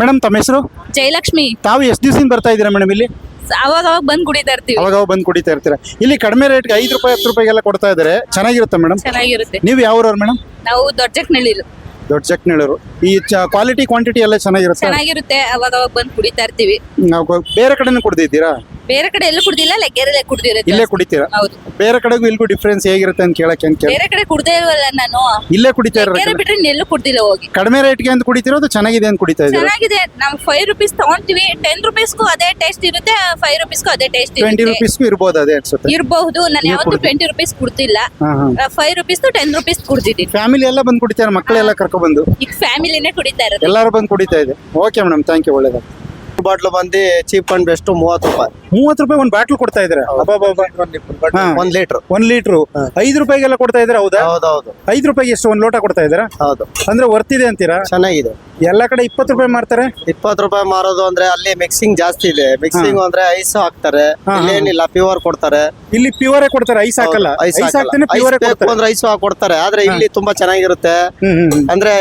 Madam ತಮ್ಮ ಹೆಸರು? ಜಯಲಕ್ಷ್ಮಿ. ತಾವು ಎಷ್ಟು ದಿವಸ ಬರ್ತಾ ಇದ್ದೀರಾ ಮೇಡಮ್ ಇಲ್ಲಿ? ಅವಾಗ ಅವಾಗ ಬಂದ್ ಕುಡಿತಾ ಇರ್ತೀವಿ. ಅವಾಗ ಅವಾಗ ಬಂದು ಕುಡಿತಾ ಇರ್ತೀರಾ? ಇಲ್ಲಿ ಕಡಿಮೆ ರೇಟ್ಗೆ ಐದು ರೂಪಾಯಿ ಹತ್ತು ರೂಪಾಯಿಗೆಲ್ಲ ಕೊಡ್ತಾ ಇದ್ದಾರೆ. ಚೆನ್ನಾಗಿರುತ್ತೆ ಮೇಡಮ್? ಚೆನ್ನಾಗಿರುತ್ತೆ. ನೀವು ಯಾವ್ರವ್ರು ಮೇಡಮ್? ನಾವು ದೊಡ್ಡಕ್ನಳ್ಳಿರು ದೊಡ್ಡ ಚಕ್ನೀಳರು ಈ ಕ್ವಾಲಿಟಿ ಕ್ವಾಂಟಿಟಿ ಎಲ್ಲ ಚೆನ್ನಾಗಿರುತ್ತೆ. ಚೆನ್ನಾಗಿರುತ್ತೆ ಅವಾಗ ಅವಾಗ ಬಂದು ಕುಡಿತಾ ಇರ್ತೀವಿ. ನಾವು ಬೇರೆ ಕಡೆನೂ ಕುಡ್ದಿದ್ದೀರಾ? ಬೇರೆ ಕಡೆ ಎಲ್ಲೂ ಕುಡ್ದಿಲ್ಲ ಲೆಗ್ಗೆರಲ್ಲೇ ಕುಡ್ದಿರುತ್ತೆ ಇಲ್ಲೇ ಕುಡಿತೀರಾ? ಹೌದು. ಬೇರೆ ಕಡೆಗೂ ಇಲ್ಗೂ ಡಿಫ್ರೆನ್ಸ್ ಹೇಗಿರುತ್ತೆ ಅಂತ ಕೇಳಕ್ಕೆ ಅಂತ ಕೇಳಿ ಬೇರೆ ಕಡೆ ಕುಡ್ದೇ ಇಲ್ವಲ್ಲ ನಾನು. ಇಲ್ಲೇ ಕುಡಿತಾ ಲೆಗ್ಗೆರೆ ಬೇರೆ ಬಿಟ್ರೆ ಎಲ್ಲೂ ಕುಡ್ದಿಲ್ಲ ಹೋಗಿ. ಕಡಿಮೆ ರೇಟ್ಗೆ ಅಂತ ಕುಡಿತೀರೋ ಅದು ಚೆನ್ನಾಗಿದೆ ಅಂತ ಕುಡಿತಾ ಇದ್ದೀರಾ? ಚೆನ್ನಾಗಿದೆ. ನಾವು ಫೈವ್ ರುಪೀಸ್ ತಗೊಂತೀವಿ. ಟೆನ್ ರುಪೀಸ್ಗೂ ಅದೇ ಟೇಸ್ಟ್ ಇರುತ್ತೆ ಫೈವ್ ರುಪೀಸ್ಗೂ ಅದೇ ಟೇಸ್ಟ್ ಟ್ವೆಂಟಿ ಇರುತ್ತೆ ರುಪೀಸ್ಗೂ ಇರ್ಬೋದು ಅದೇ ಅನ್ಸುತ್ತೆ. ಇರಬಹುದು. ನಾನು ಯಾವತ್ತೂ ಕುಡ್ದಿ- ಟ್ವೆಂಟಿ ರುಪೀಸ್ ಕುಡ್ತಿಲ್ಲ. ಹಾ ಹಾ. ಫೈವ್ ರುಪೀಸ್ ಟೆನ್ ರುಪೀಸ್ ಕುಡ್ದಿದ್ದೀನಿ. ಫ್ಯಾಮಿಲಿ ಎಲ್ಲ ಬಂದು ಕುಡಿತಾರೆ? ಮಕ್ಕಳೆಲ್ಲ ಕರ್ಕೊಬಂದು ಈಗ ಫ್ಯಾಮಿಲಿನೇ ಕುಡಿತಾ ಇರೋದು. ಎಲ್ಲರೂ ಬಂದು ಕುಡಿತಾ ಇದೆ. ಓಕೆ ಮೇಡಮ್ ಥ್ಯಾಂಕ್ ಯು ಒಳ್ಳೇದು ಬಾಟ್ಲು ಬಂದು ಚೀಪ್ ಅಂಡ್ ಬೆಸ್ಟ್ ಮೂವತ್ತು ರೂಪಾಯಿ. ಮೂವತ್ತು ರೂಪಾಯಿ ಒಂದು ಬಾಟ್ಲ್ ಕೊಡ್ತಾ ಇದ್ದಾರೆ? ಹಾ. ಒಂದ್ ಲೀಟರ್ ಒಂದ್ ಲೀಟರ್ ಐದು ರೂಪಾಯಿಗೆಲ್ಲ ಕೊಡ್ತಾ ಇದ್ದಾರೆ? ಹೌದಾ? ಹೌದೌದು. ಐದು ರೂಪಾಯಿಗೆ ಎಷ್ಟು? ಒಂದ್ ಲೋಟ ಕೊಡ್ತಾ ಇದ್ದೀರಾ? ಹೌದು. ಅಂದ್ರೆ ವರ್ತಿದೆ ಅಂತೀರಾ? ಚೆನ್ನಾಗಿದೆ. ಎಲ್ಲ ಕಡೆ ಇಪ್ಪತ್ತು ರೂಪಾಯಿ ಮಾರ್ತಾರೆ? ಇಪ್ಪತ್ತು ರೂಪಾಯಿ ಮಾರೋದು ಅಂದ್ರೆ ಅಲ್ಲಿ ಮಿಕ್ಸಿಂಗ್ ಜಾಸ್ತಿ ಇದೆ. ಮಿಕ್ಸಿಂಗ್ ಅಂದ್ರೆ ಐಸ್ ಹಾಕ್ತಾರೆ. ಏನಿಲ್ಲ ಪ್ಯೂರ್ ಕೊಡ್ತಾರೆ. ಇಲ್ಲಿ ಪ್ಯೂರೇ ಕೊಡ್ತಾರೆ ಐಸ್ ಹಾಕಲ್ಲ? ಐಸ್ ಹಾಕ್ತಾನೆ ಪ್ಯೂರೇ ಬೇಕು ಅಂದ್ರೆ ಐಸ್ ಕೊಡ್ತಾರೆ ಆದ್ರೆ ಇಲ್ಲಿ ತುಂಬಾ ಚೆನ್ನಾಗಿರುತ್ತೆ. ಅಂದ್ರೆ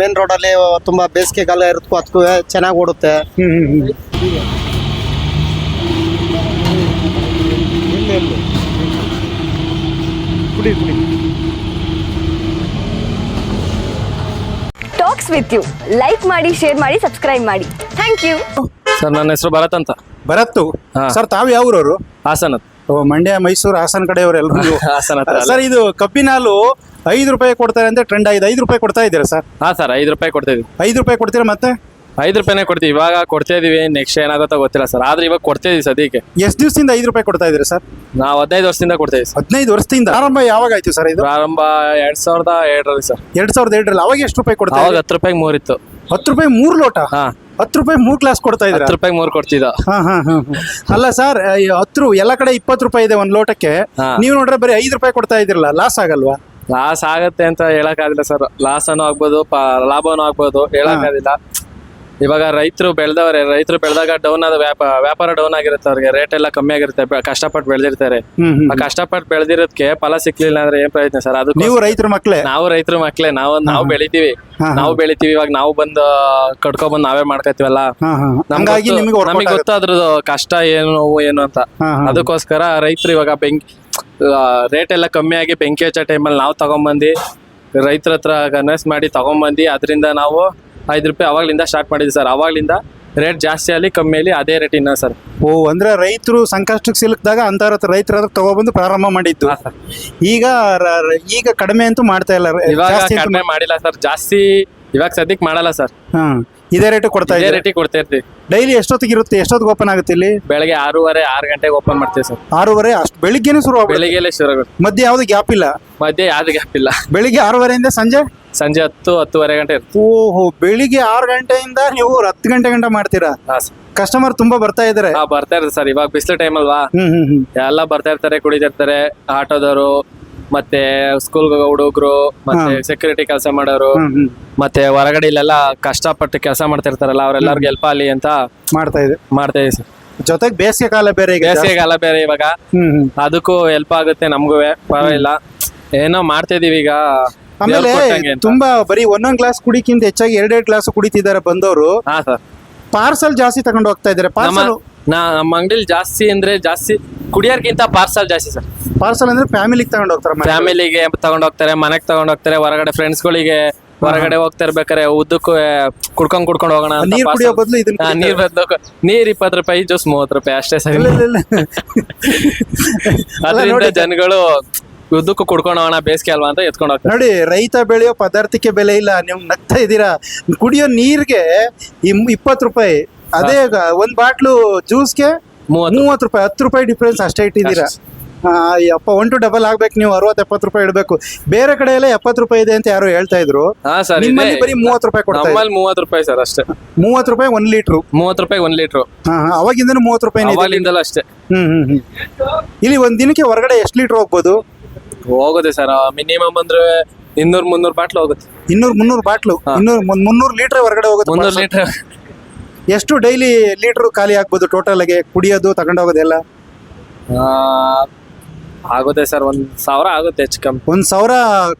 ಮೇನ್ ರೋಡ್ ಅಲ್ಲಿ ತುಂಬಾ ಬೇಸಿಗೆ ಕಾಲ ಇರುತ್ತೆ ಅದಕ್ಕೂ ಚೆನ್ನಾಗಿ ಓಡುತ್ತೆ. ಕುಡಿ ಕುಡಿ. ಟಾಕ್ಸ್ ವಿತ್ ಯು ಲೈಕ್ ಮಾಡಿ ಶೇರ್ ಮಾಡಿ ಸಬ್ಸ್ಕ್ರೈಬ್ ಮಾಡಿ. ಥ್ಯಾಂಕ್ ಯು ಸರ್ ನನ್ನ ಹೆಸರು ಭರತ್ ಅಂತ. ಭರತ್ತು? ಹಾ. ಸರ್ ತಾವು ಯಾವ್ರವರು ಹಾಸನ. ಓ ಮಂಡ್ಯ ಮೈಸೂರು ಹಾಸನ ಕಡೆಯವರು ಎಲ್ಲರೂ ಹಾಸನ ಹತ್ರ ಅಲ್ಲ. ಸರ್ ಇದು ಕಬ್ಬಿನ ಹಾಲು ಐದು ರೂಪಾಯಿ ಕೊಡ್ತಾರೆ ಅಂತ ಟ್ರೆಂಡ್ ಆಗಿದೆ. ಐದು ರೂಪಾಯಿ ಕೊಡ್ತಾ ಇದ್ದೀರಾ ಸರ್ ಹಾ ಸರ್ ಐದು ರೂಪಾಯಿ ಕೊಡ್ತಾ ಇದ್ದೀವಿ. ಐದು ರೂಪಾಯಿ ಕೊಡ್ತೀರಾ ಮತ್ತೆ? ಐದು ರೂಪಾಯಿನೇ ಕೊಡ್ತೀವಿ. ಇವಾಗ ಕೊಡ್ತಾ ಇದೀವಿ. ನೆಕ್ಸ್ಟ್ ಏನಾಗುತ್ತೋ ಗೊತ್ತಿಲ್ಲ ಸರ್? ಆದ್ರೆ ಇವಾಗ ಕೊಡ್ತಾ ಇದೀವಿ ಸದ್ಯಕ್ಕೆ. ಎಷ್ಟು ದಿವಸದಿಂದ ಐದು ರೂಪಾಯಿ ಕೊಡ್ತಾ ಇದ್ರಿ ಸರ್? ನಾವು ಹದಿನೈದು ವರ್ಷದಿಂದ ಕೊಡ್ತಾ ಇದ್ದೀವಿ ಸರ್. ಹದಿನೈದು ವರ್ಷದಿಂದ? ಆರಂಭ ಯಾವಾಗ ಆಯ್ತು ಸರ್ ಇದು? ಆರಂಭ ಎರಡ್ ಸಾವಿರದ ಎರಡರಲ್ಲಿ ಸರ್. ಎರಡ್ ಸಾವಿರದ ಎರಡರಲ್ಲಿ. ಅವಾಗ ಎಷ್ಟು ರೂಪಾಯಿ ಕೊಡ್ತಾ ಅವಾಗ ಇದ್ರಿ? ಹತ್ತು ರೂಪಾಯಿಗೆ ಮೂರಿತ್ತು ಹತ್ತು ರೂಪಾಯಿ ಮೂರು ಲೋಟ? ಹಾ. ಹತ್ತು ರೂಪಾಯಿ ಮೂರು ಕ್ಲಾಸ್ ಕೊಡ್ತಾ ಇದ್ದೀರಾ? ಹತ್ತು ರೂಪಾಯಿಗೆ ಮೂರು ಕೊಡ್ತಿದ್ದ. ಹಾ ಹಾ ಹಾ ಹಾ. ಅಲ್ಲ ಸರ್ ಹತ್ತು ರೂ- ಎಲ್ಲ ಕಡೆ ಇಪ್ಪತ್ತು ರೂಪಾಯಿ ಇದೆ ಒಂದ್ ಲೋಟಕ್ಕೆ. ಹಾ. ನೀವು ನೋಡ್ರೆ ಬರೀ ಐದು ರೂಪಾಯಿ ಕೊಡ್ತಾ ಇದ್ರಲ್ಲ ಲಾಸ್ ಆಗಲ್ವಾ? ಲಾಸ್ ಆಗತ್ತೆ ಅಂತ ಹೇಳಕ್ಕಾಗಿಲ್ಲ ಸರ್. ಲಾಸನು ಆಗ್ಬೋದು ಪ ಲಾಭನೂ ಆಗ್ಬೋದು ಹೇಳಕ್ಕಾಗಿಲ್ಲ ಇವಾಗ ರೈತರು ಬೆಳೆದವ್ರೆ ರೈತರು ಬೆಳೆದಾಗ ಡೌನ್ ಆದ ವ್ಯಾಪ ವ್ಯಾಪಾರ ಡೌನ್ ಆಗಿರುತ್ತೆ ಅವ್ರಿಗೆ ರೇಟ್ ಎಲ್ಲ ಕಮ್ಮಿ ಆಗಿರುತ್ತೆ ಬೆ- ಕಷ್ಟಪಟ್ಟು ಬೆಳೆದಿರ್ತಾರೆ. ಹ್ಮ್ ಹ್ಮ್ ಆ ಕಷ್ಟಪಟ್ಟು ಬೆಳೆದಿರೋದಕ್ಕೆ ಫಲ ಸಿಕ್ಲಿಲ್ಲ ಅಂದ್ರೆ ಏನ್ ಪ್ರಯತ್ನ ಸರ್? ಅದು ನೀವು ರೈತರ ಮಕ್ಳೇ? ನಾವು ರೈತರ ಮಕ್ಳೇ ನಾವು ನಾವು ಬೆಳಿತೀವಿ. ಹಾ, ಹಾ. ನಾವು ಬೆಳಿತೀವಿ ಇವಾಗ ನಾವು ಬಂದು ಕಟ್ಕೊಂಡ್ಬಂದು ನಾವೇ ಮಾಡ್ಕೊತೀವಲ್ಲ? ಹಾ ಹಾ. ನಮ್ಗ್ ಹಂಗಾಗಿ ಗೊತ್ತು- ನಿಮಗೆ ನಮಿಗ್ ಗೊತ್ತು ಅದ್ರದ್ದು ಕಷ್ಟ ಏನು ನೋವು ಏನು ಅಂತ. ಹಾ, ಹಾ. ಅದಕ್ಕೋಸ್ಕರ ರೈತರು ಇವಾಗ ಬೆಂಕಿ ರೇಟ್ ಎಲ್ಲ ಕಮ್ಮಿ ಆಗಿ ಬೆಂಕಿ ಹಚ್ಚೋ ಟೈಮಲ್ಲಿ ನಾವು ತಗೊಂಬಂದು ರೈತರ ಹತ್ರ ಕನ್ವೆನ್ಸ್ ಮಾಡಿ ತಗೊಂಬಂದು ಅದರಿಂದ ನಾವು ಐದು ರೂಪಾಯಿ ಅವಾಗ್ಲಿಂದ ಸ್ಟಾರ್ಟ್ ಮಾಡಿದ್ವಿ ಸರ್ ಅವಾಗ್ಲಿಂದ ರೇಟ್ ಜಾಸ್ತಿ ಆಗಲಿ ಕಮ್ಮಿ ಆಗಲಿ ಅದೇ ರೇಟ್ ಇನ್ನ ಸರ್ ಓ ಅಂದ್ರೆ ರೈತರು ಸಂಕಷ್ಟಕ್ಕೆ ಸಿಲುಕಿದಾಗ ಅಂತಾರ ರೈತರ ಅದಕ್ಕೆ ತಗೊಬಂದು ಪ್ರಾರಂಭ ಮಾಡಿದ್ದು. ಈಗ ರ- ರ- ಈಗ ಕಡಿಮೆ ಅಂತೂ ಮಾಡ್ತಾ ಇಲ್ಲ. ರ- ಇವಾಗ ಜಾಸ್ತಿ ಅಂತೂ ಕಡಿಮೆ ಮಾಡಿಲ್ಲ ಸರ್ ಜಾಸ್ತಿ ಇವಾಗ ಸದ್ಯಕ್ಕೆ ಮಾಡಲ್ಲ ಸರ್ ಹಾ ಇದೇ ರೇಟ್ ಕೊಡ್ತಾ ಇದೇ ಇದೆ ರೇಟಿಗೆ ಕೊಡ್ತಾ ಇರ್ತೀವಿ ಡೈಲಿ ಎಷ್ಟೊತ್ತಿಗೆ ಇರುತ್ತೆ? ಎಷ್ಟೊತ್ತಿಗೆ ಓಪನ್ ಆಗುತ್ತೆ ಇಲ್ಲಿ? ಬೆಳಗ್ಗೆ ಆರೂವರೆ ಆರು ಗಂಟೆಗೆ ಓಪನ್ ಮಾಡ್ತೀವಿ ಸರ್ ಆರೂವರೆ ಅಷ್ಟು ಬೆಳಿಗ್ಗೆನೇ ಶುರು ಆಗ್ಬಿಡುತ್ತೆ ಬೆಳಿಗ್ಗೆಲೆ ಶುರು ಆಗುತ್ತೆ. ಮಧ್ಯೆ ಯಾವ್ದು ಗ್ಯಾಪ್ ಇಲ್ಲ. ಮಧ್ಯೆ ಯಾವ್ದು ಗ್ಯಾಪ್ ಇಲ್ಲ. ಬೆಳಿಗ್ಗೆ ಆರೂವರೆಯಿಂದ ಸಂಜೆ ಸಂಜೆ ಹತ್ತು ಹತ್ತುವರೆ ಗಂಟೆ ಇರುತ್ತೆ. ಓಹೋ ಬೆಳಿಗ್ಗೆ ಆರು ಗಂಟೆಯಿಂದ ನೀವು ಹತ್ತು ಗಂಟೆ ಗಂಟೆ ಮಾಡ್ತೀರಾ? ಹಾ ಸರ್. ಕಸ್ಟಮರ್ ತುಂಬಾ ಬರ್ತಾ ಇದಾರೆ? ಹಾ ಬರ್ತಾ ಇರ್ತಾರೆ ಸರ್. ಇವಾಗ ಬಿಸಿಲು ಟೈಮ್ ಅಲ್ವಾ? ಹ್ಮ್ ಹ್ಮ್ ಹ್ಮ್. ಎಲ್ಲ ಬರ್ತಾ ಇರ್ತಾರೆ ಕುಡಿದಿರ್ತಾರೆ. ಆಟೋದವರು ಮತ್ತೆ ಸ್ಕೂಲ್ ಹುಡುಗರು ಮತ್ತೆ ಸೆಕ್ಯೂರಿಟಿ ಕೆಲಸ ಮಾಡೋರು ಹ್ಮ್ ಹ್ಮ್. ಮತ್ತೆ ಹೊರಗಡೆ ಇಲ್ಲೆಲ್ಲ ಕಷ್ಟಪಟ್ಟು ಕೆಲಸ ಮಾಡ್ತಿರ್ತಾರಲ್ಲ ಅವ್ರೆಲ್ಲರಿಗೂ ಹೆಲ್ಪ್ ಆಗಲಿ ಅಂತ ಮಾಡ್ತಾ ಇದೆ. ಮಾಡ್ತಾ ಇದೆ ಸರ್. ಜೊತೆಗೆ ಬೇಸಿಗೆ ಕಾಲ ಬೇರೆ ಈಗ ಜಾಸ್ತಿ. ಬೇಸಿಗೆಗಾಲ ಬೇರೆ ಇವಾಗ. ಹ್ಮ್ ಹ್ಮ್. ಅದಕ್ಕೂ ಹೆಲ್ಪ್ ಆಗುತ್ತೆ ನಮಗೂ ಪರವಾಗಿಲ್ಲ. ಏನೋ ಮಾಡ್ತಾ ಇದೀವಿ ಈಗ. ಆಮೇಲೆ. ತುಂಬಾ ಬರೀ ಒಂದೊಂದ್ ಗ್ಲಾಸ್ ಕುಡಿಕ್ಕಿಂತ ಹೆಚ್ಚಾಗಿ ಎರಡೆರಡು ಗ್ಲಾಸ್ ಕುಡಿತಿದ್ದಾರೆ ಬಂದವರು ಹಾ ಸರ್ ಪಾರ್ಸಲ್ ಜಾಸ್ತಿ ತಗೊಂಡು ಹೋಗ್ತಾ ಇದಾರೆ ಪಾರ್ಸಲ್ ನಾ ನಮ್ಮ ಅಂಗಡಿಲಿ ಜಾಸ್ತಿ ಅಂದ್ರೆ ಜಾಸ್ತಿ ಕುಡಿಯೋರ್ಗಿಂತ ಪಾರ್ಸಲ್ ಜಾಸ್ತಿ ಸರ್ ಪಾರ್ಸಲ್ ಅಂದ್ರೆ ಫ್ಯಾಮಿಲಿಗೆ ತಗೊಂಡು ಹೋಗ್ತಾರೆ ಮನೆ. ಫ್ಯಾಮಿಲಿಗೆ ತಗೊಂಡ್ ಹೋಗ್ತಾರೆ ಮನೆಗೆ ತಗೊಂಡ್ ಹೋಗ್ತಾರೆ ಹೊರಗಡೆ ಫ್ರೆಂಡ್ಸ್ ಗಳಿಗೆ ಹೊರಗಡೆ ಹೋಗ್ತಾ ಇರ್ಬೇಕಾರೆ ಉದ್ದಕ್ಕೂ ಕುಡ್ಕೊಂಡ್ ಕುಡ್ಕೊಂಡ್ ಹೋಗೋಣ ಅಂತ ನೀರ್ parcel. ಕುಡಿಯೋ ಬದಲು ಇದನ್ನ ಹಾ, ನೀರ್ ಬದ್ಲು ನೀರ್ ಇಪ್ಪತ್ತು ರೂಪಾಯಿ ಜ್ಯೂಸ್ ಮೂವತ್ ರೂಪಾಯಿ ಅಷ್ಟೇ ಸರ್ ಇಲ್ಲ, ಇಲ್ಲ, ಇಲ್ಲ. ಅಲ್ಲ ಅದರಿಂದ ನೋಡಿ ಜನಗಳು ಉದ್ದಕ್ಕೂ ಕುಡ್ಕೊಂಡೋಣ ಬೇಸಿಗೆ ಅಲ್ವಾ ಅಂತ ಎತ್ಕೊಂಡು ಹೋಗ್ತಾರೆ. ನೋಡಿ ರೈತ ಬೆಳೆಯೋ ಪದಾರ್ಥಕ್ಕೆ ಬೆಲೆ ಇಲ್ಲ ನೀವು ನಗ್ತಾ ಇದ್ದೀರಾ? ಕುಡಿಯೋ ನೀರ್ಗೆ ಇಪ್ಪತ್ತು ರೂಪಾಯಿ. ಅದೇ ಒಂದ್ ಬಾಟ್ಲು ಜ್ಯೂಸ್ಗೆ ಮೂವತ್ತು ರೂಪಾಯಿ. ಹತ್ತು ರೂಪಾಯಿ ಡಿಫ್ರೆನ್ಸ್ ಅಷ್ಟೇ ಇಟ್ಟಿದ್ದೀರಾ? ಅಪ್ಪ ಒನ್ ಟು ಡಬಲ್ ಆಗ್ಬೇಕು ನೀವು ಅರವತ್ತು ಎಪ್ಪತ್ತು ರೂಪಾಯಿ ಇಡಬೇಕು. ಬೇರೆ ಕಡೆ ಎಲ್ಲ ಎಪ್ಪತ್ತು ರೂಪಾಯಿ ಇದೆ ಅಂತ ಯಾರು ಹೇಳ್ತಾ ಇದ್ರು. ನಿಮ್ಮಲ್ಲಿ ಬರೀ ಮೂವತ್ತು ರೂಪಾಯಿ ಕೊಡ್ತಾರೆ ಮೂವತ್ತು ರೂಪಾಯಿ ಸರ್ ಅಷ್ಟೇ. ಮೂವತ್ತು ರೂಪಾಯಿ ಒಂದ್ ಲೀಟ್ರು. ಮೂವತ್ತು ರೂಪಾಯಿ ಒಂದ್ ಲೀಟ್ರು. ಅವಾಗಿಂದ ಮೂವತ್ತು ರೂಪಾಯಿ ಅಷ್ಟೇ. ಹ್ಮ್ ಹ್ಮ್ ಹ್ಮ್. ಇಲ್ಲಿ ಒಂದ್ ದಿನಕ್ಕೆ ಹೊರಗಡೆ ಎಷ್ಟು ಲೀಟರ್ ಹೋಗ್ಬೋದು? ಹೋಗುತ್ತೆ ಸರ್. ಮಿನಿಮಮ್ ಅಂದ್ರೆ ಇನ್ನೂರ್ ಮುನ್ನೂರ್ ಬಾಟ್ಲು ಹೋಗುತ್ತೆ. ಇನ್ನೂರ್ ಮುನ್ನೂರು ಬಾಟ್ಲು? ಇನ್ನೂರ್ ಮುನ್ನೂರ್ ಲೀಟರ್ ಹೊರಗಡೆ ಹೋಗುತ್ತೆ ಮುನ್ನೂರ್ parcel. ಲೀಟರ್. ಎಷ್ಟು ಡೈಲಿ ಲೀಟರ್ ಖಾಲಿ ಆಗ್ಬೋದು ಟೋಟಲ್ ಆಗಿ? ಕುಡಿಯೋದು ತಗೊಂಡೋಗೋದೆಲ್ಲ ಆಗುತ್ತೆ ಸರ್. ಒಂದ್ ಸಾವಿರ ಆಗುತ್ತೆ ಹೆಚ್ಚು ಕಮ್ಮಿ. ಒಂದ್ ಸಾವಿರ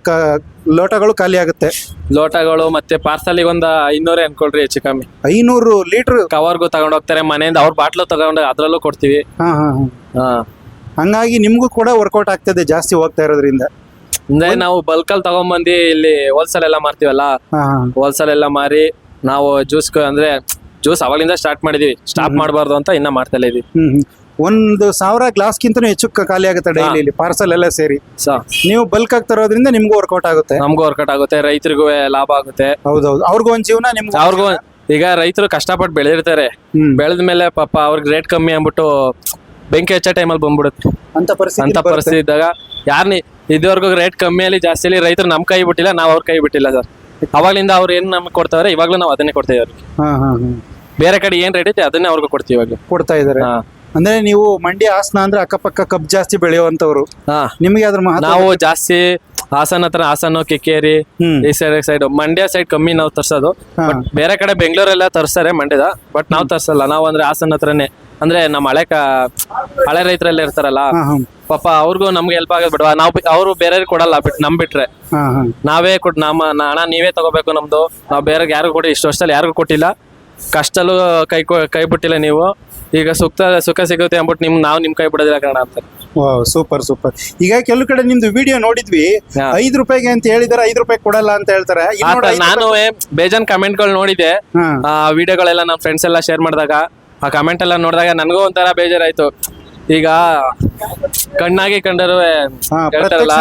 ಕ- ಲೋಟಗಳು ಖಾಲಿ ಆಗುತ್ತೆ. ಲೋಟಗಳು ಮತ್ತೆ ಪಾರ್ಸಲಿಗೆ ಒಂದ್ ಐನೂರೇ ಅನ್ಕೊಳ್ರಿ ಹೆಚ್ಚು ಕಮ್ಮಿ. ಐನೂರು ಲೀಟರ್? ಕವರ್ಗೂ ತಗೊಂಡ್ ಹೋಗ್ತಾರೆ. ಮನೆಯಿಂದ ಅವ್ರ ಬಾಟ್ಲು ತಗೊಂಡು ಅದ್ರಲ್ಲೂ ಕೊಡ್ತೀವಿ. ಹಾ ಹಾ ಹಾ. ಹಾ. ಹಂಗಾಗಿ ನಿಮ್ಗೂ ಕೂಡ ವರ್ಕೌಟ್ ಆಗ್ತದೆ ಜಾಸ್ತಿ ಹೋಗ್ತಾ ಇರೋದ್ರಿಂದ. ಅಂದ್ರೆ ನಾವು ಬಲ್ಕಲ್ಲಿ ತಗೊಂಬಂದು ಇಲ್ಲಿ ಹೋಲ್ಸೇಲ್ ಎಲ್ಲ ಮಾರ್ತೀವಲ್ಲ ಹಾ ಹೋಲ್ಸೇಲ್ ಎಲ್ಲ ಮಾರಿ ನಾವು ಜ್ಯೂಸ್ ಅಂದ್ರೆ ಜ್ಯೂಸ್ ಅವಾಗಿಂದ ಸ್ಟಾರ್ಟ್ ಮಾಡಿದೀವಿ. ಸ್ಟಾಪ್ ಮಾಡಬಾರ್ದು ಅಂತ ಇನ್ನ ಮಾಡ್ತಾ ಇದೀವಿ. ಹ್ಮ್. ಒಂದು ಸಾವಿರ ಗ್ಲಾಸ್ಗಿಂತನೂ ಹೆಚ್ಚು ಕ- ಖಾಲಿ ಆಗುತ್ತೆ ಡೈಲಿ ಇಲ್ಲಿ? ಪಾರ್ಸಲ್ ಎಲ್ಲ ಸೇರಿ? ಸೊ. ನೀವು ಬಲ್ಕ್ ಆಗಿ ತರೋದ್ರಿಂದ ನಿಮ್ಗೂ ವರ್ಕೌಟ್ ಆಗುತ್ತೆ. ನಮಗೂ ವರ್ಕೌಟ್ ಆಗುತ್ತೆ ರೈತರಿಗೂ ಲಾಭ ಆಗುತ್ತೆ. ಹೌದೌದು. ಅವ್ರಿಗೂ ಒಂದ್ ಜೀವನ ನಿಮ್ಗೆ ಅವ್ರಿಗೂ ಈಗ ರೈತರು ಕಷ್ಟಪಟ್ಟು ಬೆಳೆದಿರ್ತಾರೆ. ಹ್ಮ್. ಬೆಳೆದ ಮೇಲೆ ಪಾಪ ಅವ್ರಿಗೆ ರೇಟ್ ಕಮ್ಮಿ ಅಂದ್ಬಿಟ್ಟು ಬೆಂಕಿ ಹಚ್ಚೋ ಟೈಮಲ್ಲಿ ಬಂದ್ಬಿಡುತ್ತೆ. ಅಂತ ಪರಿಸ್ಥಿತಿ ಅಂತ ಪರಿಸ್ಥಿತಿ ಇದ್ದಾಗ ಯಾರನ್ನ ಇದುವರೆಗೂ ರೇಟ್ ಜಾಸ್ತಿ ಅಲ್ಲಿ ರೈತರು ನಮ್ ಕೈ ಬಿಟ್ಟಿಲ್ಲ ನಾವು ಅವ್ರ ಕೈ ಬಿಟ್ಟಿಲ್ಲ ಸರ್ ಅವಾಗಲಿಂದ ಅವ್ರು ಏನ್ ನಮ್ಗೆ ಕೊಡ್ತಾವ್ರೆ ಇವಾಗ್ಲೂ ನಾವು ಅದನ್ನೇ ಕೊಡ್ತೀವಿ ಅವ್ರಿಗೆ. ಬೇರೆ ಕಡೆ ಏನ್ ರೇಟ್ ಐತೆ ಅದನ್ನೇ ಅವ್ರಿಗೆ ಕೊಡ್ತೀವಿ ಇವಾಗ ಕೊಡ್ತಾ ಇದಾರೆ. ಹಾ. ಅಂದ್ರೆ ನೀವು ಮಂಡ್ಯ ಹಾಸನ ಅಂದ್ರೆ ಅಕ್ಕಪಕ್ಕ ಕಬ್ ಜಾಸ್ತಿ ಬೆಳೆಯುವಂತವ್ರು ಹಾ. ನಿಮಗೆ ಅದ್ರ ಮಹತ್ವ ನಾವು ಜಾಸ್ತಿ ಹಾಸನ ಹತ್ರ ಹಾಸನ ಕಿಕ್ಕೇರಿ ಹ್ಮ್. ಈ ಸೈಡ್ ಸೈಡ್ ಮಂಡ್ಯ ಸೈಡ್ ಕಮ್ಮಿ ನಾವು ತರ್ಸೋದು. ಹಾ. ಬಟ್ ಬೇರೆ ಕಡೆ ಬೆಂಗಳೂರೆಲ್ಲ ತರ್ಸ್ತಾರೆ ಮಂಡ್ಯದ ಬಟ್ ನಾವು ತರ್ಸಲ್ಲ. ನಾವು ಅಂದ್ರೆ ಹಾಸನ ಹತ್ರನೇ ಅಂದ್ರೆ ನಮ್ಮ ಹಳೆ ಕ ಹಳೆ ರೈತರೆಲ್ಲ ಇರ್ತಾರಲ್ಲ ಪಾಪ ಅವ್ರಿಗೂ ನಮ್ಗೆ ಹೆಲ್ಪ್ ಆಗೋದು ಬಿಡುವ? ನಾವು ಅವರು ಬೇರೆ ಕೊಡಲ್ಲ ಬಿಟ್ ನಮ್ ಬಿಟ್ರೆ. ನಾವೇ ಕೊಟ್ ನಮ್ಮ ನ- ಹಣ ನೀವೇ ತಗೋಬೇಕು ನಮ್ದು. ನಾವು ಬೇರೆ ಯಾರಿಗೂ ಕೊಡಿ ಇಷ್ಟು ವರ್ಷದಲ್ಲಿ ಯಾರಿಗೂ ಕೊಟ್ಟಿಲ್ಲ. ಕಷ್ಟಲ್ಲೂ ಕೈ ಕೊ- ಕೈ ಬಿಟ್ಟಿಲ್ಲ ನೀವು. ಈಗ ಸುಖ ಸುಖ ಸಿಗುತ್ತೆ ಅಂದ್ಬಿಟ್ಟು ನಿಮ್ ನಾವು ನಿಮ್ ಕೈ ಬಿಡೋದಿಲ್ಲ ಕಾರಣ ಅಂತ. ವಾವ್ ಸೂಪರ್ ಸೂಪರ್ ಈಗ ಕೆಲವು ಕಡೆ ನಿಮ್ದು ವಿಡಿಯೋ ನೋಡಿದ್ವಿ. ಹಾ. ಐದು ರೂಪಾಯಿಗೆ ಅಂತ ಹೇಳಿದಾರೆ ಐದು ರೂಪಾಯಿ ಕೊಡಲ್ಲ ಅಂತ ಹೇಳ್ತಾರೆ. ಇಲ್ಲಿ ಆ ನೋಡಿ ತರ ಐದು ನಾನು ಬೇಜಾನ್ ಕಮೆಂಟ್ಗಳು ನೋಡಿದೆ ಹಾ. ಆ ವಿಡಿಯೋಗಳೆಲ್ಲ ನಮ್ಮ ಫ್ರೆಂಡ್ಸ್ ಎಲ್ಲ ಶೇರ್ ಮಾಡಿದಾಗ. ಆ ಕಮೆಂಟ್ ಎಲ್ಲ ನೋಡಿದಾಗ ನನಗೂ ಒಂಥರ ಬೇಜಾರಾಯ್ತು. ಈಗ ಕಣ್ಣಾಗಿ ಕಂಡರು ಹಾ, ಹೇಳ್ತಾರಲ್ಲ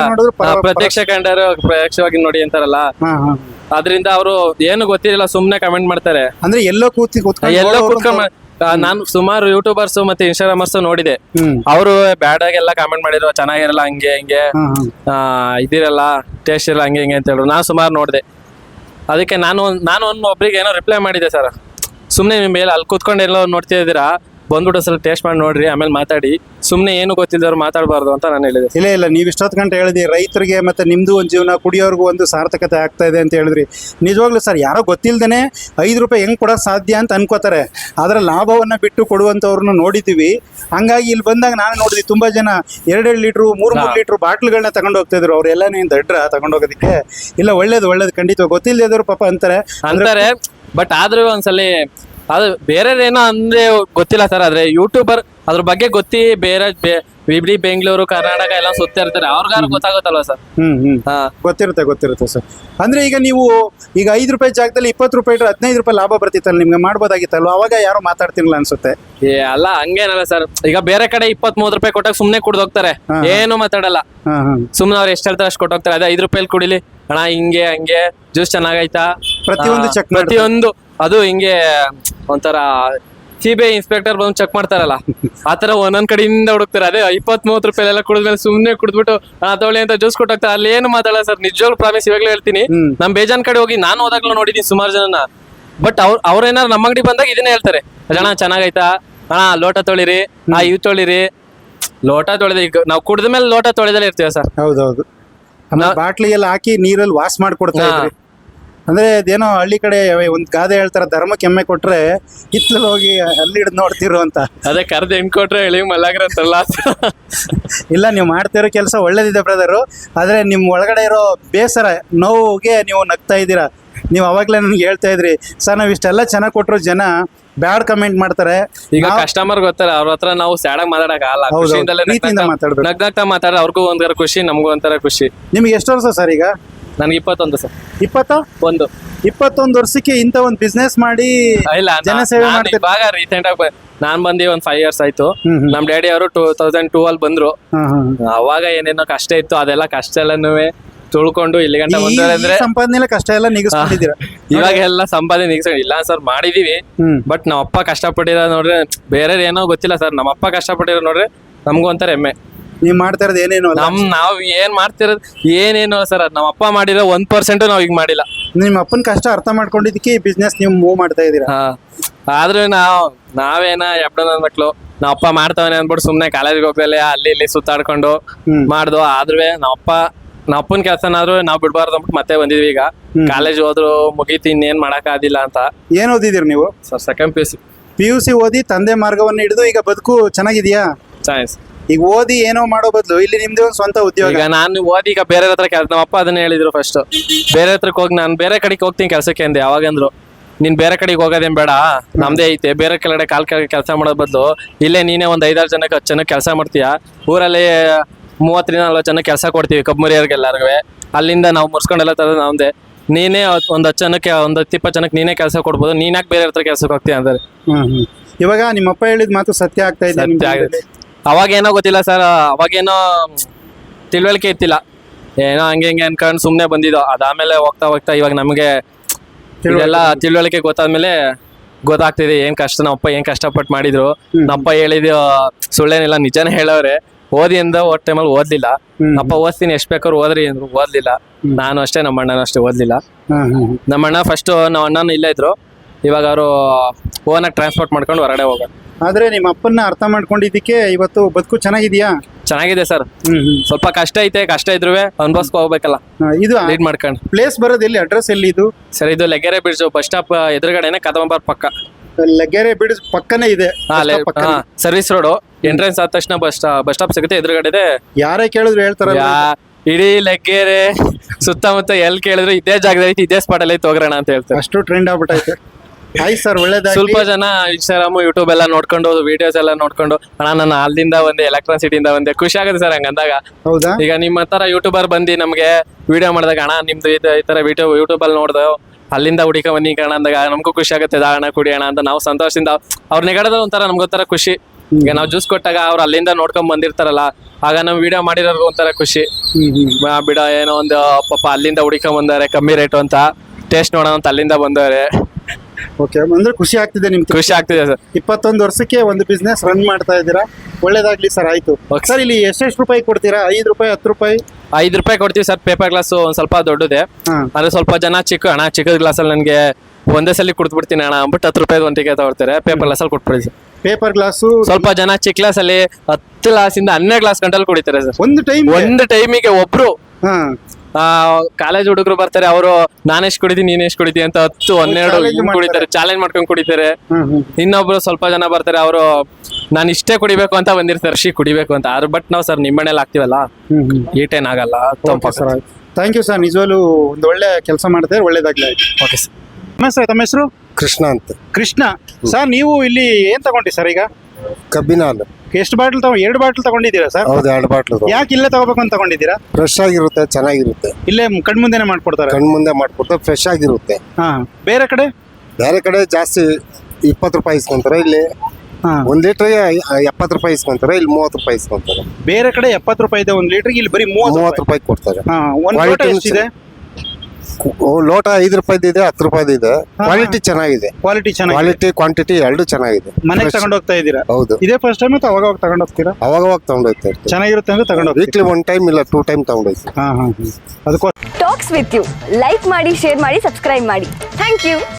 ಪ್ರತ್ಯಕ್ಷ ನೋಡಿದ್ರು ಕಂಡರು ಪ್ರತ್ಯಕ್ಷವಾಗಿ ನೋಡಿ ಅಂತಾರಲ್ಲ ಹಾ ಹಾ. ಅದರಿಂದ ಅವರು ಏನು ಗೊತ್ತಿರಲಿಲ್ಲ ಸುಮ್ನೆ ಕಮೆಂಟ್ ಮಾಡ್ತಾರೆ. ಅಂದ್ರೆ ಎಲ್ಲೋ ಕೂತಿ ಕೂತ್ಕೊಂಡು ಎಲ್ಲೋ ನೋಡೋರು ಕುತ್ಕೊಂಡ್ ನಾನು ಸುಮಾರು ಯೂಟ್ಯೂಬರ್ಸ್ ಮತ್ತೆ ಇನ್ಸ್ಟಾಗ್ರಾಮರ್ಸ್ ನೋಡಿದೆ. ಅವರು ಬ್ಯಾಡ್ ಆಗಿ ಎಲ್ಲ ಕಮೆಂಟ್ ಮಾಡಿದ್ರು ಚೆನ್ನಾಗಿರಲ್ಲ ಹಂಗೆ ಹಿಂಗೆ. ಹಾ ಹಾ. ಆ, ಇದಿರಲ್ಲ ಟೇಸ್ಟ್ ಇರಲ್ಲ ಹಂಗೆ ಹಿಂಗೆ ಅಂತ ಹೇಳಿದ್ರು ನಾನು ಸುಮಾರು ನೋಡಿದೆ. ಅದಕ್ಕೆ ನಾನು ಒಂದ್- ನಾನು ಒಂದು ಒಬ್ರಿಗೆ ಏನೋ ರಿಪ್ಲೈ ಮಾಡಿದೆ ಸರ್. ಸುಮ್ಮನೆ ನಿಮ್ಮ ಮೇಲೆ ಅಲ್ಲಿ ಕೂತ್ಕೊಂಡು ಎಲ್ಲೋ ನೋಡ್ತಾ ಇದ್ದೀರಾ? ಬಂದ್ಬಿಟ್ಟು ಸ್ವಲ್ಪ ಟೇಸ್ಟ್ ಮಾಡಿ ನೋಡ್ರಿ ಆಮೇಲೆ ಮಾತಾಡಿ. ಸುಮ್ಮನೆ ಏನು ಗೊತ್ತಿಲ್ಲದವ್ರು ಮಾತಾಡಬಾರ್ದು ಅಂತ ನಾನು ಹೇಳಿದೆ. ಇಲ್ಲ ಇಲ್ಲ ನೀವು ಇಷ್ಟೊತ್ತು ಗಂಟೆ ಹೇಳಿದ್ರಿ ರೈತರಿಗೆ ಮತ್ತೆ ನಿಮ್ಮದು ಒಂದು ಜೀವನ ಕುಡಿಯೋರ್ಗೂ ಒಂದು ಸಾರ್ಥಕತೆ ಆಗ್ತಾ ಇದೆ ಅಂತ ಹೇಳಿದ್ರಿ. ನಿಜವಾಗ್ಲೂ ಸರ್ ಯಾರೋ ಗೊತ್ತಿಲ್ದೇನೆ ಐದು ರೂಪಾಯಿ ಹೆಂಗ್ ಕೊಡೋಕೆ ಸಾಧ್ಯ ಅಂತ ಅನ್ಕೋತಾರೆ. ಅದರ ಲಾಭವನ್ನ ಬಿಟ್ಟು ಕೊಡುವಂಥವ್ರನ್ನ ನೋಡಿದ್ದೀವಿ. ಹಂಗಾಗಿ ಇಲ್ಲಿ ಬಂದಾಗ ನಾನು ನೋಡಿದ್ವಿ ತುಂಬಾ ಜನ ಎರಡೆರಡು ಲೀಟ್ರು ಮೂರು ಮೂರು ಲೀಟ್ರ್ ಬಾಟ್ಲ್ಗಳನ್ನ ತಗೊಂಡು ಹೋಗ್ತಾ ಇದ್ರು. ಅವರೆಲ್ಲ ನೀನು ದಡ್ರ ತಗೊಂಡೋಗೋದಕ್ಕೆ ಇಲ್ಲ ಒಳ್ಳೇದು ಒಳ್ಳೇದು ಖಂಡಿತ ಗೊತ್ತಿಲ್ಲದವ್ರು ಪಾಪ ಅಂತಾರೆ. ಅಂತಾರೆ. ಬಟ್ ಆದ್ರೂ ಒಂದ್ಸಲಿ ಅದು ಬೇರೆ ಏನೋ ಅಂದ್ರೆ ಗೊತ್ತಿಲ್ಲ ಸರ್ ಆದ್ರೆ ಯೂಟ್ಯೂಬರ್ ಅದ್ರ ಬಗ್ಗೆ ಗೊತ್ತಿ ಬೇರೆ ಬೇ- ಇಡೀ ಬೆಂಗಳೂರು ಕರ್ನಾಟಕ ಎಲ್ಲ ಸುತ್ತಿರ್ತಾರೆ. ಅವ್ರಿಗಾರು ಗೊತ್ತಾಗುತ್ತಲ್ವಾ ಸರ್? ಹ್ಮ್ ಹ್ಮ್. ಹಾ. ಗೊತ್ತಿರುತ್ತೆ ಗೊತ್ತಿರುತ್ತೆ ಸರ್. ಅಂದ್ರೆ ಈಗ ನೀವು ಈಗ ಐದು ರೂಪಾಯಿ ಜಾಗದಲ್ಲಿ ಇಪ್ಪತ್ತು ರೂಪಾಯಿ ಇಟ್ಟರೆ ಹದಿನೈದು ರೂಪಾಯಿ ಲಾಭ ಬರ್ತಿತ್ತಲ್ಲ ನಿಮ್ಗೆ ಮಾಡ್ಬೋದಾಗಿತ್ತಲ್ವ? ಅವಾಗ ಯಾರು ಮಾತಾಡ್ತಿರ್ಲಿಲ್ಲ ಅನ್ಸುತ್ತೆ? ಏ ಅಲ್ಲ ಹಂಗೇನಲ್ಲ ಸರ್. ಈಗ ಬೇರೆ ಕಡೆ ಇಪ್ಪತ್ತ್ ಮೂವತ್ತು ರೂಪಾಯಿ ಕೊಟ್ಟಾಗ ಸುಮ್ನೆ ಕುಡ್ದು ಹೋಗ್ತಾರೆ. ಏನು ಮಾತಾಡಲ್ಲ. ಹಾ ಹಾ. ಸುಮ್ನೆ ಅವ್ರು ಎಷ್ಟು ಹೇಳ್ತಾರೆ ಅಷ್ಟು ಕೊಟ್ಟೋಗ್ತಾರೆ ಅದೇ ಐದು ರೂಪಾಯಿ ಕುಡಿಲಿ. ಅಣ್ಣ ಹಿಂಗೆ ಹಂಗೆ ಜ್ಯೂಸ್ ಚೆನ್ನಾಗೈತಾ ಪ್ರತಿಯೊಂದು ಚೆಕ್ check ಮಾಡ್ತಾರೆ. ಪ್ರತಿಯೊಂದು ಅದು ಹಿಂಗೆ ಒಂಥರ ಸಿ ಬಿ ಐ ಇನ್ಸ್ಪೆಕ್ಟರ್ ಬಂದು ಚೆಕ್ ಮಾಡ್ತಾರಲ್ಲ ಆತರ ಒಂದೊಂದ್ ಕಡೆಯಿಂದ ಹುಡುಕ್ತಾರೆ. ಅದೇ ಇಪ್ಪತ್ ಮೂವತ್ ರೂಪಾಯಿ ಎಲ್ಲ ಕುಡಿದ್ಮೇಲೆ ಸುಮ್ನೆ ಕುಡಿದ್ಬಿಟ್ಟು ತೊಳೆ ಅಂತ ಜ್ಯೂಸ್ ಕೊಟ್ಟೋಗ್ತಾರೆ ಅಲ್ಲಿ ಏನು ಮಾತಾಡಲ್ಲ ಸರ್ ನಿಜವಾಗ್ಲೂ ಪ್ರಾಮಿಸ್ ಇವಾಗ್ಲೂ ಹೇಳ್ತೀನಿ. ನಮ್ ಬೇಜಾನ್ ಕಡೆ ಹೋಗಿ ನಾನು ಹೋದಾಗ್ಲೂ ನೋಡಿದೀನಿ ಸುಮಾರು ಜನನ ಬಟ್ ಅವ್ರ ಅವ್ರೇನಾರು ನಮ್ಮ ಅಂಗಡಿ ಬಂದಾಗ ಇದನ್ನೇ ಹೇಳ್ತಾರೆ. ಅಣ್ಣ ಚೆನ್ನಾಗೈತಾ ಹಾ ಲೋಟ ತೊಳಿರಿ. ಆ ಇವ್ ತೊಳಿರಿ. ಲೋಟ ತೊಳೆದ ಈಗ ನಾವು ಕುಡಿದ ಮೇಲೆ ಲೋಟ ತೊಳೆದಲ್ಲೇ ಇರ್ತೀವಿ ಸರ್. ಹೌದೌದು. ನಾ- ಬಾಟ್ಲಿ ಎಲ್ಲ ಹಾಕಿ ನೀರಲ್ಲಿ ವಾಶ್ ಮಾಡ್ಕೊಡ್ತಾ ಅಂದ್ರೆ ಇದೇನೋ ಹಳ್ಳಿ ಕಡೆ ಒಂದ್ ಗಾದೆ ಹೇಳ್ತಾರೆ ಧರ್ಮ ಕೆಮ್ಮೆ ಕೊಟ್ರೆ ಹಿತ್ತಲ್ ಹೋಗಿ ಅಲ್ಲಿ ಹಿಡಿದು ನೋಡ್ತಿರು ಅಂತ. ಅದೇ ಕರ್ದು ಹೆಣ್ ಕೊಟ್ರೆ ಹೇಳಿ ಮಲ್ಲಾಗ್ರ ಅಂತಲ್ಲ ಇಲ್ಲ ನೀವು ಮಾಡ್ತಿರೋ ಕೆಲಸ ಒಳ್ಳೇದಿದೆ ಬ್ರದರು ಆದ್ರೆ ನಿಮ್ ಒಳಗಡೆ ಇರೋ ಬೇಸರ ನೋವಿಗೆ ನೀವು ನಗ್ತಾ ಇದ್ದೀರಾ? ನೀವು ಅವಾಗ್ಲೇ ನನ್ಗೆ ಹೇಳ್ತಾ ಇದ್ರಿ ಸರ್ ನಾವ್ ಇಷ್ಟೆಲ್ಲ ಚೆನ್ನಾಗಿ ಕೊಟ್ರು ಜನ ಬ್ಯಾಡ್ ಕಮೆಂಟ್ ಮಾಡ್ತಾರೆ. ಈಗ ಕಸ್ಟಮರ್ ಗೊತ್ತಾರೆ ಅವ್ರ ಹತ್ರ ನಾವು ಸ್ಯಾಡಾಗ್ ಮಾತಾಡಕ್ ಆಗಲ್ಲ ಖುಷಿಯಿಂದಲೇ. ನಗ್ನಾಗ್ತಾ ಅವ್ರಿಗೂ ಒಂಥರ ಖುಷಿ ನಮಗೂ ಒಂಥರ ಖುಷಿ. ನಿಮ್ಗೆ ಎಷ್ಟು ವರ್ಷ ಸರ್ ಈಗ? ನನ್ಗೆ ಇಪ್ಪತ್ತೊಂದು ಸರ್. ಇಪ್ಪತ್ತು? ಒಂದು. ಇಪ್ಪತ್ತೊಂದು ವರ್ಷಕ್ಕೆ ಇಂತ ಒಂದು ಬಿಸ್ನೆಸ್ ಮಾಡಿ ಇಲ್ಲ ಜನಸೇವೆ ಇವಾಗ ರೀಸೆಂಟ್ ಆಗಿ ನಾನ್ ಬಂದಿ ಒಂದ್ ಫೈವ್ ಇಯರ್ಸ್ ಆಯ್ತು. ನಮ್ ಡ್ಯಾಡಿ ಅವರು ಟೂ ತೌಸಂಡ್ ಟೂ ಅಲ್ಲಿ ಬಂದ್ರು. ಅವಾಗ ಏನೇನೋ ಕಷ್ಟ ಇತ್ತು ಅದೆಲ್ಲ ಕಷ್ಟ ಎಲ್ಲನೂ ತುಳ್ಕೊಂಡು ಇಲ್ಲಿ ಗಂಟ ಬಂದ್ರೆ ಸಂಪಾದನೆ ಕಷ್ಟ ಎಲ್ಲ ನಿಗಿಸ್ಕೊಂಡಿದ್ದೀರಾ? ಇವಾಗ ಎಲ್ಲ ಸಂಪಾದನೆ ನಿಗ್ಸ ಇಲ್ಲ ಸರ್ ಮಾಡಿದೀವಿ. ಬಟ್ ನಮ್ಮ ಅಪ್ಪ ಕಷ್ಟಪಟ್ಟಿರೋ ನೋಡ್ರೆ ಬೇರೆ ಏನೋ ಗೊತ್ತಿಲ್ಲ ಸರ್ ನಮ್ಮ ಅಪ್ಪ ಕಷ್ಟಪಟ್ಟಿರೋ ನೋಡ್ರೆ ನಮ್ಗೂ ಒಂಥರ ಹೆಮ್ಮೆ. ನೀವ್ ಮಾಡ್ತಾ ಇರೋದು ಏನೇನು ಅಲ್ಲ? ನಮ್ ನಾವ್ ಏನ್ ಮಾಡ್ತಿರೋದ್ ಏನೇನು ಸರ್. ನಮ್ಮ ಅಪ್ಪ ಮಾಡಿರೋ ಒಂದ್ ಪರ್ಸೆಂಟ್ ನಾವ್ ಈಗ ಮಾಡಿಲ್ಲ. ನಿಮ್ ಅಪ್ಪನ ಕಷ್ಟ ಅರ್ಥ ಮಾಡ್ಕೊಂಡಿದ್ದಕ್ಕೆ ಈ ಬಿಸ್ನೆಸ್ ನೀವು ಮೂವ್ ಮಾಡ್ತಾ ಇದ್ದೀರಾ? ಹಾ. ಆದ್ರೂ ನಾವ್ ನಾವೇನ ಎಬ್ಡ ಮಕ್ಳು ನಾವ್ ಅಪ್ಪ ಮಾಡ್ತಾವನೆ ಅಂದ್ಬಿಟ್ಟು ಸುಮ್ನೆ ಕಾಲೇಜ್ಗೆ ಹೋಗ್ದಲೆ ಅಲ್ಲಿ ಇಲ್ಲಿ ಸುತ್ತಾಡ್ಕೊಂಡು ಹ್ಮ್. ಮಾಡ್ದು. ಆದ್ರೂ ನಮ್ಮ ಅಪ್ಪ ನಮ್ಮ ಅಪ್ಪನ ಕೆಲಸನಾದ್ರೂ ನಾವ್ ಬಿಡ್ಬಾರ್ದು ಅಂದ್ಬಿಟ್ಟು ಮತ್ತೆ ಬಂದಿದ್ವಿ ಈಗ. ಕಾಲೇಜ್ ಹೋದ್ರು ಮುಗೀತು ಇನ್ನೇನ್ ಮಾಡಕ್ ಆದಿಲ್ಲ ಅಂತ. ಏನ್ ಓದಿದಿರಿ ನೀವು? Sir second P U C P U C ಓದಿ ತಂದೆ ಮಾರ್ಗವನ್ನು ಹಿಡಿದು ಈಗ ಬದುಕು ಚೆನ್ನಾಗಿದ್ಯಾ? ಸೈನ್ಸ್ ಈಗ ಓದಿ ಏನೋ ಮಾಡೋ ಬದಲು ಇಲ್ಲಿ ನಿಮ್ದೇ ಒಂದು ಸ್ವಂತ ಉದ್ಯೋಗ. ಈಗ ನಾನು ಓದಿ ಈಗ ಬೇರೆ ಹತ್ರ ಕೆಲಸ ನಮ್ಮ ಅಪ್ಪ ಅದನ್ನ ಹೇಳಿದ್ರು ಫಸ್ಟ್ ಬೇರೆ ಹತ್ರಕ್ಕೆ ಹೋಗಿ ನಾನು ಬೇರೆ ಕಡೆಗೆ ಹೋಗ್ತೀನಿ ಕೆಲಸಕ್ಕೆ ಅಂದೆ ಅವಾಗಂದ್ರು. ನೀನ್ ಬೇರೆ ಕಡೆಗೆ ಹೋಗೋದೇನ್ ಬೇಡ ನಮ್ದೇ ಐತೆ ಬೇರೆ ಕೆಳಗಡೆ ಕಾಲ್ ಕೆಳಗೆ ಕೆಲಸ ಮಾಡೋ ಬದಲು. ಇಲ್ಲೇ ನೀನೇ ಒಂದ್ ಐದಾರು ಜನಕ್ಕೆ ಹತ್ತು ಜನಕ್ಕೆ ಕೆಲಸ ಮಾಡ್ತೀಯ? ಊರಲ್ಲಿ ಮೂವತ್ತರಿಂದ ನಲ್ವತ್ತು ಜನಕ್ಕೆ ಕೆಲಸ ಕೊಡ್ತೀವಿ ಕಬ್ಬುರಿಯವ್ರಿಗೆ ಎಲ್ಲರಿಗೂ ಅಲ್ಲಿಂದ ನಾವು ಮುರ್ಸ್ಕೊಂಡೆಲ್ಲ ತರೋದು ನಮ್ದೇ ನೀನೇ ಒಂದ್ ಹತ್ತು ಜನಕ್ಕೆ ಒಂದ್ ಹತ್ತು ಇಪ್ಪತ್ತು ಜನಕ್ಕೆ ನೀನೇ ಕೆಲಸ ಕೊಡ್ಬೋದು ನೀನ್ ಯಾಕೆ ಬೇರೆ ಹತ್ರ ಕೆಲಸಕ್ಕೆ ಹೋಗ್ತೀಯ ಅಂತಾರೆ ಹ್ಮ್ ಹ್ಮ್. ಇವಾಗ ನಿಮ್ಮಪ್ಪ ಹೇಳಿದ ಮಾತು ಸತ್ಯ ಆಗ್ತಾ ಇದೆ ನಿಮ್ಗೆ. ಸತ್ಯ? ಅವಾಗೇನೋ ಗೊತ್ತಿಲ್ಲ ಸರ್ ಅವಾಗೇನೋ ತಿಳುವಳಿಕೆ ಇತ್ತಿಲ್ಲ ಏನೋ ಹಂಗೆ ಹಿಂಗೆ ಅನ್ಕೊಂಡು ಸುಮ್ಮನೆ ಬಂದಿದ್ದು. ಅದಾದ್ಮೇಲೆ ಹೋಗ್ತಾ ಹೋಗ್ತಾ ಇವಾಗ ನಮಗೆ ಎಲ್ಲ ತಿಳುವಳಿಕೆ. ಗೊತ್ತಾದ್ಮೇಲೆ ಗೊತ್ತಾಗ್ತಿದೆ ಏನ್ ಕಷ್ಟ ನಮ್ಮಪ್ಪ ಏನು ಕಷ್ಟಪಟ್ಟು ಮಾಡಿದ್ರು. ನಮ್ಮಪ್ಪ ಹೇಳಿದ ಸುಳ್ಳೇನಿಲ್ಲ ನಿಜನೇ ಹೇಳವ್ರೆ. ಓದಿ ಅಂದ ಓದ್ ಟೈಮಲ್ಲಿ ಓದ್ಲಿಲ್ಲ. ಅಪ್ಪ ಓದ್ತೀನಿ ಎಷ್ಟ್ ಬೇಕಾದ್ರು ಓದ್ರಿ ಅಂದ್ರು ಓದ್ಲಿಲ್ಲ. ನಾನು ಅಷ್ಟೇ ನಮ್ಮ ಅಣ್ಣನೂ ಅಷ್ಟೇ ಓದ್ಲಿಲ್ಲ. ನಮ್ಮಣ್ಣ. ನಮ್ಮ ಅಣ್ಣ ಫಸ್ಟ್ ನಮ್ಮ ಅಣ್ಣನ ಇಲ್ಲೇ ಇದ್ರು. ಇವಾಗ ಅವರು ಓನಾಗಿ ಟ್ರಾನ್ಸ್ಪೋರ್ಟ್ ಮಾಡ್ಕೊಂಡು ಹೊರಗಡೆ ಹೋಗೋದು ಆದ್ರೆ ನಿಮ್ಮ ಅಪ್ಪನ್ನ ಅರ್ಥ ಮಾಡ್ಕೊಂಡಿದ್ದಕ್ಕೆ ಇವತ್ತು ಬದುಕು ಚೆನ್ನಾಗಿದ್ಯಾ? ಚೆನ್ನಾಗಿದೆ ಸರ್. ಸ್ವಲ್ಪ ಕಷ್ಟ ಐತೆ ಕಷ್ಟ ಇದ್ರು ಅನ್ಭವಿಸ್ಕೊ ಹೋಗ್ಬೇಕಲ್ಲ. ಇದು ಲೀಡ್ ಮಾಡ್ಕೊಂಡು. ಪ್ಲೇಸ್ ಬರೋದು ಎಲ್ಲಿ? ಅಡ್ರೆಸ್ ಎಲ್ಲಿ ಇದು? ಸರ್ ಇದು ಲೆಗೆರೆ ಬಿಡ್ಸು ಬಸ್ ಸ್ಟಾಪ್ ಎದುರುಗಡೆನೆ ಕದಂಬರ್ ಪಕ್ಕ. ಲಗ್ಗೆರೆ ಬಿಡ್ಸ್ ಪಕ್ಕನೇ ಇದೆ. ಸರ್ವಿಸ್ ರೋಡ್ ಎಂಟ್ರೆನ್ಸ್ ಆದ ತಕ್ಷಣ ಬಸ್ ಬಸ್ ಸ್ಟಾಪ್ ಸಿಗುತ್ತೆ ಎದುರುಗಡೆ ಯಾರೇ ಕೇಳಿದ್ರು ಹೇಳ್ತಾರ ಇಡೀ ಲೆಗ್ಗೆರೆ ಸುತ್ತಮುತ್ತ ಎಲ್ಲಿ ಕೇಳಿದ್ರು ಇದೇ ಜಾಗದಲ್ಲಿ ಐತಿ ಇದೇ ಸ್ಪಾಟ್ ಅಲ್ಲಿ ತೋಗ್ರಣ ಹೋಗ್ರಣ ಅಂತ ಹೇಳ್ತಾರೆ. ಅಷ್ಟು ಟ್ರೆಂಡ್ ಆಗ್ಬಿಟ್ಟೈತೆ ಆಯ್ತು ಸರ್ ಒಳ್ಳೇದಾಗಿ ಸ್ವಲ್ಪ ಜನ ಇನ್ಸ್ಟಾಗ್ರಾಮ್ ಯೂಟ್ಯೂಬ್ ಎಲ್ಲ ನೋಡ್ಕೊಂಡು ವಿಡಿಯೋಸ್ ಎಲ್ಲ ನೋಡ್ಕೊಂಡು ಅಣ್ಣ ನಾನು ಅಲ್ಲಿಂದ ಒಂದೇ ಎಲೆಕ್ಟ್ರಾಸಿಟಿಯಿಂದ ಒಂದೇ ಖುಷಿ ಆಗುತ್ತೆ ಸರ್ ಹಂಗಂದಾಗ ಹೌದಾ? ಈಗ ನಿಮ್ಮ ತರ ಯೂಟ್ಯೂಬರ್ ಬಂದು ನಮಗೆ ವಿಡಿಯೋ ಮಾಡಿದಾಗ ಅಣ್ಣ ನಿಮ್ದು ಇದು ಈ ತರ ವಿಡಿಯೋ ಯೂಟ್ಯೂಬ್ ಅಲ್ಲಿ ನೋಡ್ದು ಅಲ್ಲಿಂದ ಹುಡುಕ ಬನ್ನಿ ಕಣ ಅಂದಾಗ ನಮಗೂ ಖುಷಿ ಆಗುತ್ತೆ ದಾ ಅಣ್ಣ ಕುಡಿ ಅಣ್ಣ ಅಂತ ನಾವು ಸಂತೋಷದಿಂದ ಅವ್ರ ನೆಗಡದ ಒಂಥರ ನಮ್ಗೊಂಥರ ಖುಷಿ. ಈಗ ನಾವು ಜ್ಯೂಸ್ ಕೊಟ್ಟಾಗ ಅವ್ರು ಅಲ್ಲಿಂದ ನೋಡ್ಕೊಂಡ್ ಬಂದಿರ್ತಾರಲ್ಲ ಆಗ ನಮ್ ವಿಡಿಯೋ ಮಾಡಿರೋರ್ಗು ಒಂಥರ ಖುಷಿ. ಆ, ಬಿಡ ಏನೋ ಒಂದು ಪಾಪ ಅಲ್ಲಿಂದ ಹುಡುಕ ಬಂದಾರೆ ಕಮ್ಮಿ ರೇಟು ಅಂತ ಟೇಸ್ಟ್ ನೋಡೋಣ ಅಂತ ಅಲ್ಲಿಂದ ಬಂದವ್ರೆ. ಓಕೆ ಅಂದ್ರೆ ಖುಷಿ ಆಗ್ತಿದೆ ನಿಮ್ಗೆ ಖುಷಿ ಆಗ್ತಿದೆ ಸರ್. ಇಪ್ಪತ್ತೊಂದು ವರ್ಷಕ್ಕೆ ಒಂದು ಬಿಸ್ನೆಸ್ ರನ್ ಮಾಡ್ತಾ ಇದ್ದೀರಾ? ಒಳ್ಳೇದಾಗ್ಲಿ ಸರ್ ಆಯ್ತು. Okay. ಸರ್ ಇಲ್ಲಿ ಎಷ್ಟೆಷ್ಟು ರೂಪಾಯಿ ಕೊಡ್ತೀರಾ? ಐದು ರೂಪಾಯಿ ಹತ್ತು ರೂಪಾಯಿ? ಐದು ರೂಪಾಯಿ ಕೊಡ್ತೀವಿ ಸರ್ ಪೇಪರ್ ಗ್ಲಾಸ್ ಒಂದ್ ಸ್ವಲ್ಪ ದೊಡ್ಡದೆ. ಹಾ. ಅಂದ್ರೆ ಸ್ವಲ್ಪ ಜನ ಚಿಕ್ಕ ಅಣ್ಣ ಚಿಕ್ಕ ಗ್ಲಾಸಲ್ಲಿ ನನಗೆ ಒಂದೇ ಸಲ ಕುಡ್ದ್ಬಿಡ್ತೀನಿ ಅಣ್ಣ ಅಂದ್ಬಿಟ್ಟು ಹತ್ತು ರೂಪಾಯಿ ಒಂದು ಟಿಕೆಟ್ ತಗೊಳ್ತಾರೆ ಪೇಪರ್ ಗ್ಲಾಸಲ್ಲಿ ಕೊಟ್ಬಿಡಿ ಸರ್. ಪೇಪರ್ ಗ್ಲಾಸು ಸ್ವಲ್ಪ ಜನ ಚಿಕ್ಕ ಗ್ಲಾಸಲ್ಲಿ ಹತ್ತು ಗ್ಲಾಸಿಂದ ಹನ್ನೆರಡು ಗ್ಲಾಸ್ ಗಂಟಲ್ಲಿ ಕುಡಿತಾರೆ ಸರ್. ಒಂದು ಟೈಮ್ ಒಂದು ಟೈಮಿಗೆ ಒಬ್ರು ಹಾ. ಕಾಲೇಜ್ ಹುಡುಗರು ಬರ್ತಾರೆ ಅವರು ನಾನು ಎಷ್ಟು ಕುಡಿತೀನಿ ನೀನ್ ಎಷ್ಟು ಕುಡಿತೀನಿ ಅಂತ ಹತ್ತು ಹನ್ನೆರಡು ಹಿಂಗ್ ಕುಡಿತಾರೆ ಚಾಲೆಂಜ್ ಮಾಡ್ಕೊಂಡು ಕುಡಿತಾರೆ. ಇನ್ನೊಬ್ರು ಸ್ವಲ್ಪ ಜನ ಬರ್ತಾರೆ ಅವರು ನಾನು ಇಷ್ಟೇ ಕುಡಿಬೇಕು ಅಂತ ಬಂದಿರ್ತಾರೆ ಶಿ ಕುಡಿಬೇಕು ಅಂತ. ಆದ್ರೆ ಬಟ್ ನಾವು ಸರ್ ನಿಮ್ಮನೇಲಿ ಆಗ್ತೀವಲ್ಲ ಏಟೇನ್ ಆಗಲ್ಲ ಸರ್ ಥ್ಯಾಂಕ್ ಯು ಸರ್ ನಿಜವಾಗ್ಲೂ ಒಂದು ಒಳ್ಳೆ ಕೆಲಸ ಮಾಡ್ತಾರೆ ಒಳ್ಳೇದಾಗ್ಲಿ. ಓಕೆ ಸರ್ ನಮಸ್ತೆ ತಮ್ಮ ಹೆಸರು? ಕೃಷ್ಣ ಅಂತ. ಕೃಷ್ಣ. ಸರ್ ನೀವು ಇಲ್ಲಿ ಏನ್ ತಗೊಂಡಿ ಸರ್ ಈಗ? ಕಬ್ಬಿನ ಹಾಲು. ಎಷ್ಟು ಬಾಟಲ್ ತಗೊ ಎರಡು ಬಾಟಲ್ ತಗೊಂಡಿದ್ದೀರಾ ಸರ್? ಹೌದು ಎರಡು ಬಾಟ್ಲು ಯಾಕೆ ಇಲ್ಲೇ ತಗೋಬೇಕು ಅಂತ ತಗೊಂಡಿದ್ದೀರಾ? ಫ್ರೆಶ್ ಆಗಿರುತ್ತೆ ಚೆನ್ನಾಗಿರುತ್ತೆ. ಇಲ್ಲೇ ಕಣ್ಮುಂದೆನೆ ಮಾಡ್ಕೊಡ್ತಾರೆ. ಕಣ್ ಮುಂದೆ ಮಾಡ್ಕೊಡ್ತಾರೆ ಫ್ರೆಶ್ ಆಗಿರುತ್ತೆ. ಹಾ ಬೇರೆ ಕಡೆ? ಬೇರೆ ಕಡೆ ಜಾಸ್ತಿ ಇಪ್ಪತ್ತು ರೂಪಾಯಿ ಇಸ್ಕೊಂತಾರೆ ಇಲ್ಲಿ ಹಾ. ಒಂದ್ ಲೀಟರ್ ಎಪ್ಪತ್ತು ರೂಪಾಯಿ ಇಸ್ಕೊಂತಾರೆ ಇಲ್ಲಿ ಮೂವತ್ತು ರೂಪಾಯಿ ಇಸ್ಕೊಂತಾರೆ. ಬೇರೆ ಕಡೆ ಎಪ್ಪತ್ತು ರೂಪಾಯಿ ಇದೆ ಒಂದು ಲೀಟರ್ ಇಲ್ಲಿ ಬರೀ ಮೂವತ್ತು ಮೂವತ್ತು ರೂಪಾಯಿ. ಕೊಡ್ತಾರೆ. ಹಾ ಒಂದು ಲೋಟ Quality ಎಷ್ಟಿದೆ? ಓ, ಲೋಟ ಐದು ರೂಪಾಯಿ ಇದೆ ಹತ್ತು ರೂಪಾಯಿ ಇದೆ. ಕ್ವಾಲಿಟಿ ಚೆನ್ನಾಗಿದೆ. ಕ್ವಾಲಿಟಿ ಚೆನ್ನಾಗಿ ಕ್ವಾಲಿಟಿ ಕ್ವಾಂಟಿಟಿ ಎರಡು ಚೆನ್ನಾಗಿದೆ. ಮನೆಗೆ. ತಗೊಂಡು ಹೋಗ್ತಾ ಇದ್ದೀರಾ? ಹೌದು. ಇದೇ ಫಸ್ಟ್ ಟೈಮ್ ಅಥವಾ ಅವಾಗ ಅವಾಗ ತಗೊಂಡು ಹೋಗ್ತೀರಾ? ಅವಾಗ ಅವಾಗ ತಗೊಂಡೋಗ್ತಾ ಇರ್ತೀವಿ. ಚೆನ್ನಾಗಿರುತ್ತೆ ಅಂದ್ರೆ ತಗೊಂಡು ಹೋಗ್ತೀರಾ? ವೀಕ್ಲಿ ಒನ್ ಟೈಮ್ ಇಲ್ಲ ಟೂ ಟೈಮ್ ತಗೊಂಡೋಗ್ತೀವಿ ಹಾ ಹಾ ಅದಕ್ಕೋಸ್ಕರ ಟಾಕ್ಸ್ ವಿತ್ ಯು ಲೈಕ್ ಮಾಡಿ ಶೇರ್ ಮಾಡಿ ಸಬ್ಸ್ಕ್ರೈಬ್ ಮಾಡಿ. Thank you